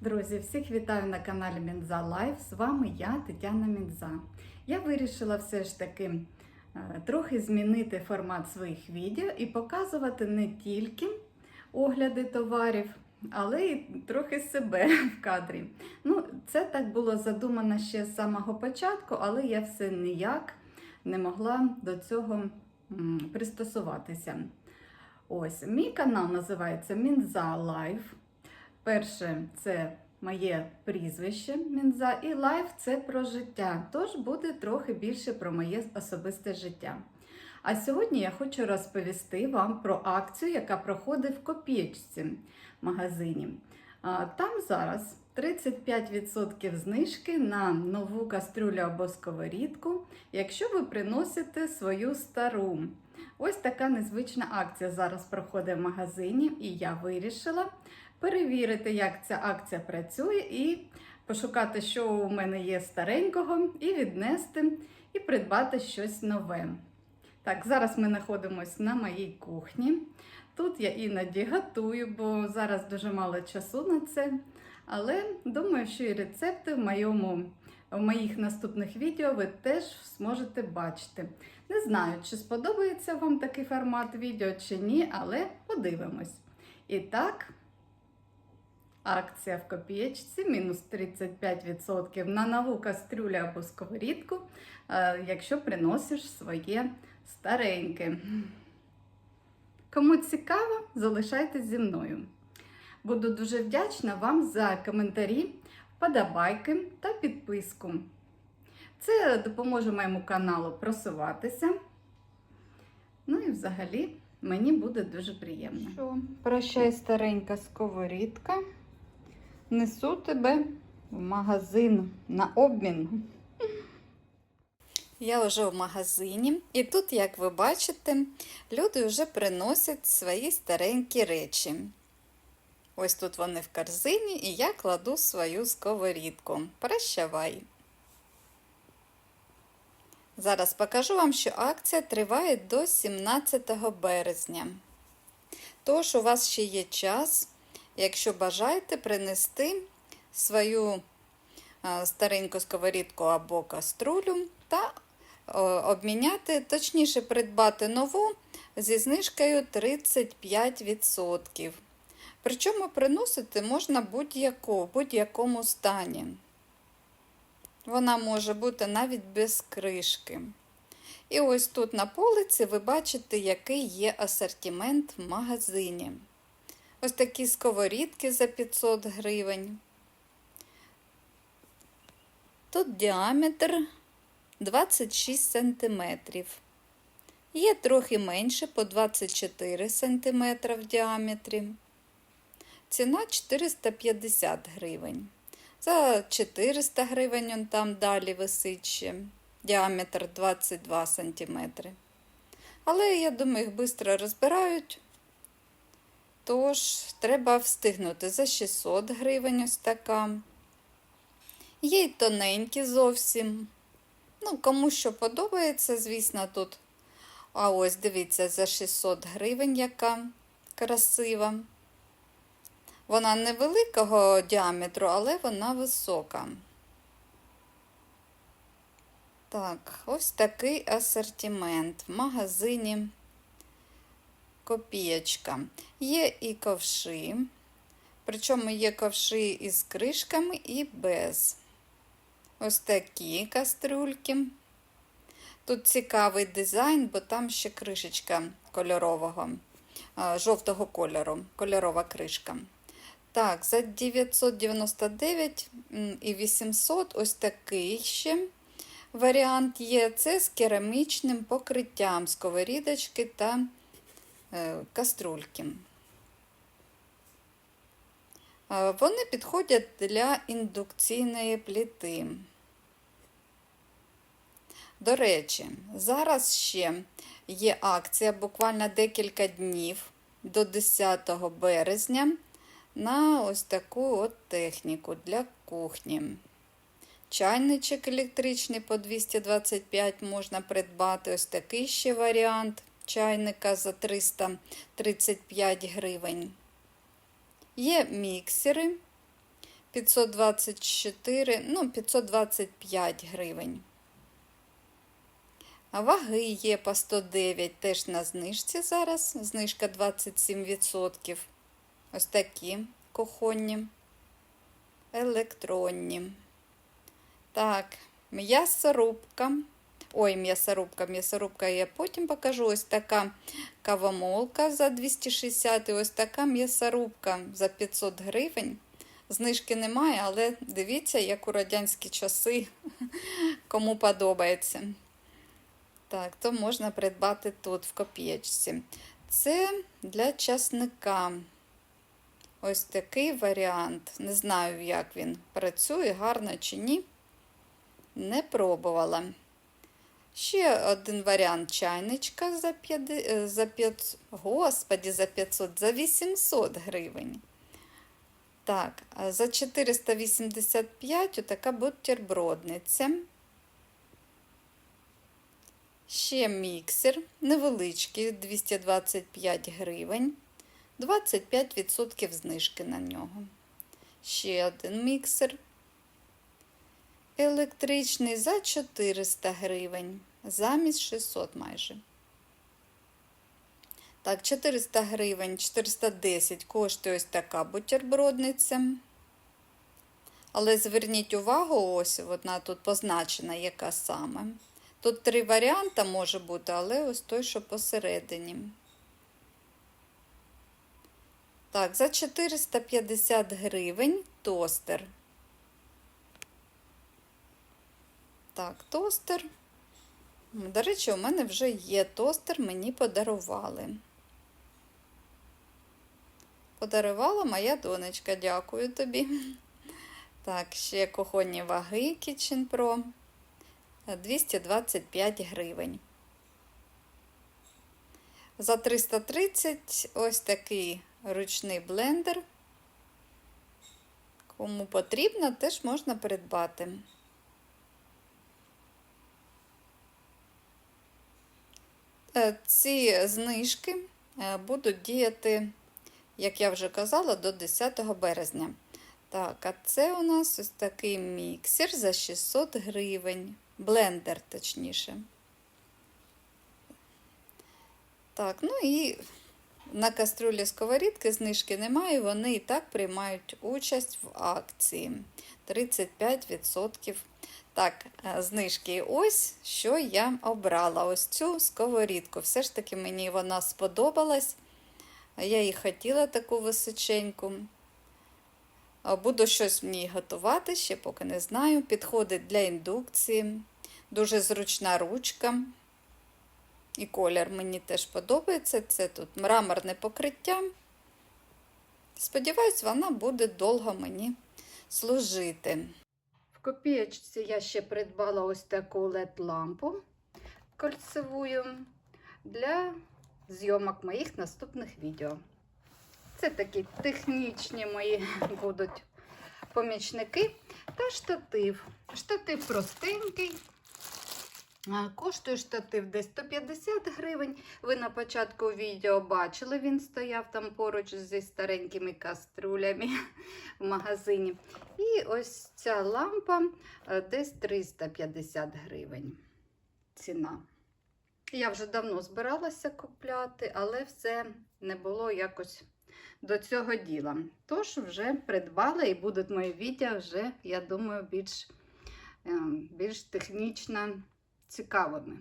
Друзі, всіх вітаю на каналі Мінза Лайф. З вами я, Тетяна Мінза. Я вирішила все ж таки е, трохи змінити формат своїх відео і показувати не тільки огляди товарів, але й трохи себе в кадрі. Ну, це так було задумано ще з самого початку, але я все ніяк не могла до цього пристосуватися. Ось, мій канал називається Мінза Лайф. Перше це моє прізвище Мінза, і лайф це про життя. Тож буде трохи більше про моє особисте життя. А сьогодні я хочу розповісти вам про акцію, яка проходить в копієчці магазині. Там зараз 35% знижки на нову кастрюлю або сковорідку, якщо ви приносите свою стару. Ось така незвична акція зараз проходить в магазині, і я вирішила перевірити, як ця акція працює, і пошукати, що у мене є старенького, і віднести, і придбати щось нове. Так, зараз ми знаходимося на моїй кухні. Тут я іноді готую, бо зараз дуже мало часу на це. Але думаю, що і рецепти в моєму, в моїх наступних відео ви теж зможете бачити. Не знаю, чи сподобається вам такий формат відео чи ні, але подивимось. І так, акція в копієчці мінус 35% на нову кастрюлю або сковорідку, е, якщо приносиш своє стареньке. Кому цікаво, залишайтесь зі мною. Буду дуже вдячна вам за коментарі, вподобайки та підписку. Це допоможе моєму каналу просуватися. Ну і взагалі мені буде дуже приємно. Що, прощай, старенька сковорідка. Несу тебе в магазин на обмін. Я вже в магазині, і тут, як ви бачите, люди вже приносять свої старенькі речі. Ось тут вони в корзині, і я кладу свою сковорідку. Прощавай! Зараз покажу вам, що акція триває до 17 березня. Тож у вас ще є час, якщо бажаєте принести свою стареньку сковорідку або каструлю та обміняти, точніше, придбати нову зі знижкою 35%. Причому приносити можна будь-яку, в будь-якому стані. Вона може бути навіть без кришки. І ось тут на полиці ви бачите, який є асортимент в магазині. Ось такі сковорідки за 500 гривень. Тут діаметр 26 см. Є трохи менше по 24 см в діаметрі. Ціна 450 гривень. За 400 гривень он там далі висить ще. Діаметр 22 см. Але, я думаю, їх швидко розбирають. Тож, треба встигнути за 600 гривень ось така. Є й тоненькі зовсім. Ну, кому що подобається, звісно, тут. А ось дивіться, за 600 гривень, яка красива. Вона невеликого діаметру, але вона висока. Так, ось такий асортимент в магазині копієчка. Є і ковши, причому є ковши із кришками і без. Ось такі кастрюльки. Тут цікавий дизайн, бо там ще кришечка кольорового, жовтого кольору, кольорова кришка. Так, за 999 і 800 ось такий ще варіант є. Це з керамічним покриттям сковорідочки та е, каструльки. Вони підходять для індукційної пліти. До речі, зараз ще є акція буквально декілька днів до 10 березня на ось таку от техніку для кухні. Чайничок електричний по 225 можна придбати. Ось такий ще варіант чайника за 335 гривень. Є міксери 524, ну, 525 гривень. А ваги є по 109, теж на знижці зараз. Знижка 27%. Ось такі кухонні, електронні. Так, м'ясорубка. Ой, м'ясорубка, м'ясорубка я потім покажу. Ось така кавомолка за 260 і ось така м'ясорубка за 500 гривень. Знижки немає, але дивіться, як у радянські часи, кому подобається. Так, то можна придбати тут, в копієчці. Це для часника. Ось такий варіант. Не знаю, як він працює, гарно чи ні. Не пробувала. Ще один варіант чайничка за 5, за 5, господі, за 500, за 800 гривень. Так, за 485 отака бутербродниця. Ще міксер невеличкий, 225 гривень, 25% знижки на нього. Ще один міксер. Електричний за 400 гривень, замість 600 майже. Так, 400 гривень, 410 коштує ось така бутербродниця. Але зверніть увагу, ось вона тут позначена, яка саме. Тут три варіанти може бути, але ось той, що посередині. Так, за 450 гривень тостер. Так, тостер. До речі, у мене вже є тостер, мені подарували. Подарувала моя донечка, дякую тобі. Так, ще кухонні ваги Kitchen Pro. 225 гривень. За 330 ось такий ручний блендер. Кому потрібно, теж можна придбати. Е, ці знижки е, будуть діяти, як я вже казала, до 10 березня. Так, а це у нас ось такий міксер за 600 гривень блендер, точніше. Так, ну і на кастрюлі сковорідки знижки немає, вони і так приймають участь в акції 35%. Так, е, знижки. Ось що я обрала. Ось цю сковорідку. Все ж таки мені вона сподобалась. Я її хотіла таку височеньку. Буду щось в ній готувати, ще поки не знаю. Підходить для індукції. Дуже зручна ручка. І колір мені теж подобається. Це тут мраморне покриття. Сподіваюсь, вона буде довго мені служити. В копієчці я ще придбала ось таку LED-лампу кольцевую для зйомок моїх наступних відео. Це такі технічні мої будуть помічники та штатив. Штатив простенький. Коштує штатив десь 150 гривень. Ви на початку відео бачили, він стояв там поруч зі старенькими каструлями в магазині. І ось ця лампа десь 350 гривень. Ціна. Я вже давно збиралася купляти, але все не було якось до цього діла. Тож вже придбала і будуть мої відео вже, я думаю, більш, більш технічно цікавими.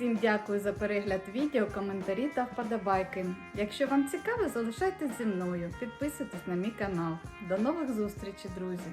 Всім дякую за перегляд відео, коментарі та вподобайки. Якщо вам цікаво, залишайтесь зі мною, підписуйтесь на мій канал. До нових зустрічей, друзі!